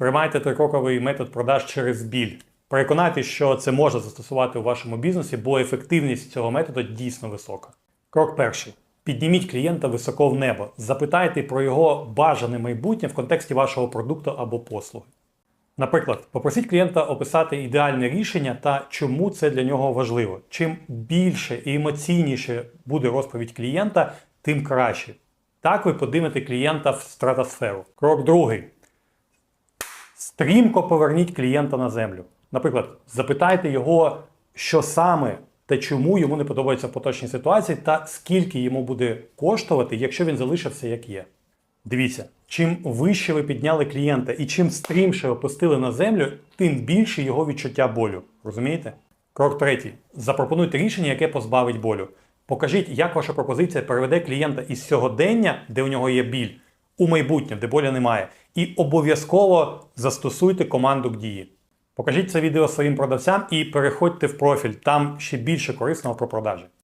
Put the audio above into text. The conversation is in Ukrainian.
Приймайте трикроковий метод продаж через біль. Переконайтесь, що це можна застосувати у вашому бізнесі, бо ефективність цього методу дійсно висока. Крок перший. Підніміть клієнта високо в небо. Запитайте про його бажане майбутнє в контексті вашого продукту або послуги. Наприклад, попросіть клієнта описати ідеальне рішення та чому це для нього важливо. Чим більше і емоційніше буде розповідь клієнта, тим краще. Так ви подимете клієнта в стратосферу. Крок другий. Стрімко поверніть клієнта на землю. Наприклад, запитайте його, що саме та чому йому не подобається поточній ситуації, та скільки йому буде коштувати, якщо він залишився як є. Дивіться, чим вище ви підняли клієнта і чим стрімше опустили на землю, тим більше його відчуття болю. Розумієте? Крок третій. Запропонуйте рішення, яке позбавить болю. Покажіть, як ваша пропозиція переведе клієнта із сьогодення, де у нього є біль, у майбутнє, де боля немає. І обов'язково застосуйте команду к дії. Покажіть це відео своїм продавцям і переходьте в профіль, там ще більше корисного про продажі.